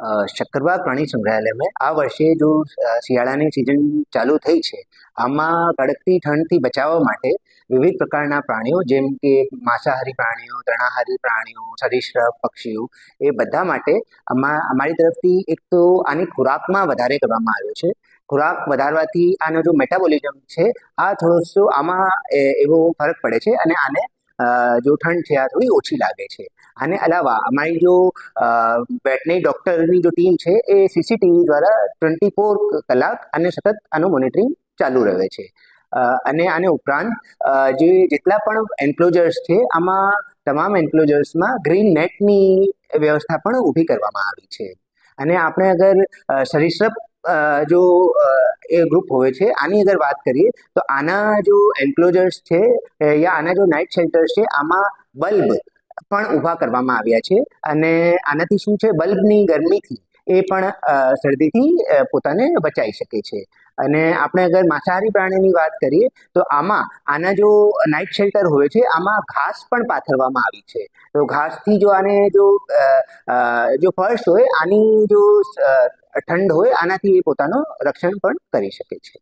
શક્કરબાગ પ્રાણી સંગ્રહાલય में આ વર્ષે જો શિયાળાની સિઝન ચાલુ થઈ છે, આમાં કડકતી ઠંડથી બચાવવા માટે વિવિધ પ્રકારના પ્રાણીઓ જેમ કે માંસાહારી પ્રાણીઓ, તણાહારી પ્રાણીઓ, સરીસૃપ, પક્ષીઓ, એ બધા માટે આમાં, અમારી તરફથી એક તો આની ખોરાકમાં વધારે કરવામાં આવ્યો છે. ખોરાક વધારવાથી આનો જો મેટાબોલિઝમ છે, આ થોડોસો આમાં એવો ફરક પડે છે અને આને જો ઠંડ છે, આ થોડી ઓછી લાગે છે. આને અલાવા અમારી જો વેટનરી ડૉક્ટરની જો ટીમ છે, એ સીસીટીવી દ્વારા ટ્વેન્ટી ફોર કલાક અને સતત આનું મોનિટરિંગ ચાલુ રહે છે. અને આને ઉપરાંત જે જેટલા પણ એન્ક્લોઝર્સ છે, આમાં તમામ એન્ક્લોઝર્સમાં ગ્રીન નેટની વ્યવસ્થા પણ ઊભી કરવામાં આવી છે. અને આપણે અગર સરીસૃપ જો ગ્રુપ હોય છે. આની અગર વાત કરીએ, તો આના જો એન્ક્લોઝર્સ છે યા આના જો નાઇટ શેલ્ટર્સ છે, આમાં બલ્બ પણ ઊભા કરવામાં આવ્યા છે. અને આનાથી શું છે? બલ્બની ગરમીથી એ પણ શરદીથી પોતાને બચાવી શકે છે. અને આપણે અગર માંસાહારી પ્રાણીની વાત કરીએ, તો આમાં, આના જો નાઇટ શેલ્ટર હોય છે, આમાં ઘાસ પણ પાથરવામાં આવી છે. તો ઘાસથી જો આને જો જો ફર્શ હોય, આની જો ઠંડ હોય આનાથી એ પોતાનું રક્ષણ પણ કરી શકે છે.